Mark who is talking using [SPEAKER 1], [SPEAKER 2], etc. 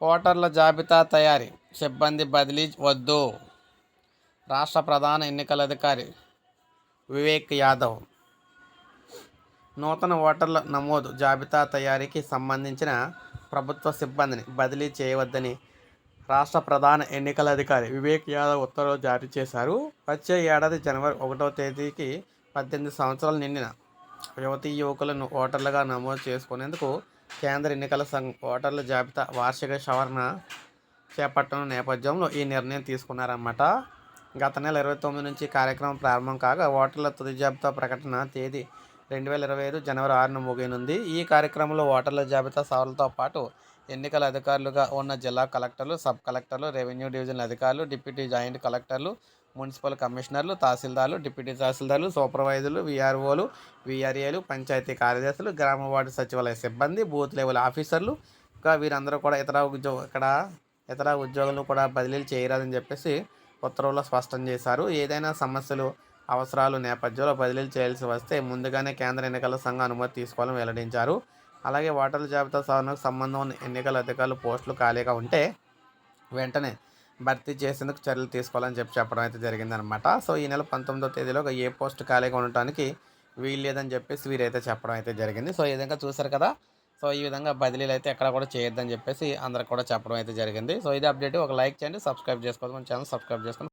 [SPEAKER 1] ఓటర్ల జాబితా తయారీ. సిబ్బంది బదిలీ వద్దు. రాష్ట్ర ప్రధాన ఎన్నికల అధికారి వివేక్ యాదవ్. నూతన ఓటర్ల నమోదు జాబితా తయారీకి సంబంధించిన ప్రభుత్వ సిబ్బందిని బదిలీ చేయవద్దని రాష్ట్ర ప్రధాన ఎన్నికల అధికారి వివేక్ యాదవ్ ఉత్తర్వులు జారీ చేశారు. వచ్చే ఏడాది జనవరి ఒకటో తేదీకి పద్దెనిమిది సంవత్సరాలు నిండిన యువతీ యువకులను ఓటర్లుగా నమోదు చేసుకునేందుకు కేంద్ర ఎన్నికల సంఘం ఓటర్ల జాబితా వార్షిక సవరణ చేపట్టడం నేపథ్యంలో ఈ నిర్ణయం తీసుకున్నారన్నమాట. గత నెల ఇరవై తొమ్మిది నుంచి కార్యక్రమం ప్రారంభం కాగా ఓటర్ల తుది జాబితా ప్రకటన తేదీ రెండు వేల ఇరవై ఐదు జనవరి ఆరున ముగియనుంది. ఈ కార్యక్రమంలో ఓటర్ల జాబితా సవరణతో పాటు ఎన్నికల అధికారులుగా ఉన్న జిల్లా కలెక్టర్లు సబ్ కలెక్టర్లు రెవెన్యూ డివిజన్ అధికారులు డిప్యూటీ జాయింట్ కలెక్టర్లు మున్సిపల్ కమిషనర్లు తహసీల్దార్లు డిప్యూటీ తహసీల్దార్లు సూపర్వైజర్లు విఆర్ఓలు విఆర్ఏలు పంచాయతీ కార్యదర్శులు గ్రామ వార్డు సచివాలయ సిబ్బంది బూత్ లెవెల్ ఆఫీసర్లు. ఇంకా వీరందరూ కూడా ఇతర ఉద్యోగ ఇక్కడ ఇతర ఉద్యోగులను కూడా బదిలీలు చేయరాదని చెప్పేసి ఉత్తర్వుల్లో స్పష్టం చేశారు. ఏదైనా సమస్యలు అవసరాలు నేపథ్యంలో బదిలీలు చేయాల్సి వస్తే ముందుగానే కేంద్ర ఎన్నికల సంఘం అనుమతి తీసుకోవాలని వెల్లడించారు. అలాగే ఓటర్ల జాబితా సవరణకు సంబంధం ఉన్న ఎన్నికల అధికారులు పోస్టులు ఖాళీగా ఉంటే వెంటనే భర్తీ చేసేందుకు చర్యలు తీసుకోవాలని చెప్పి చెప్పడం అయితే జరిగిందనమాట. సో ఈ నెల పంతొమ్మిదో తేదీలో ఒక ఏ పోస్ట్ ఖాళీగా ఉండటానికి వీలు లేదని చెప్పేసి వీరైతే చెప్పడం అయితే జరిగింది. సో ఈ విధంగా చూసారు కదా. సో ఈ విధంగా బదిలీలు అయితే ఎక్కడ కూడా చేయొద్దని చెప్పేసి అందరికి కూడా చెప్పడం అయితే జరిగింది. సో ఇది అప్డేట్. ఒక లైక్ చేయండి సబ్స్క్రైబ్ చేసుకోవద్దు. మన ఛానల్ సబ్స్క్రైబ్ చేసుకొని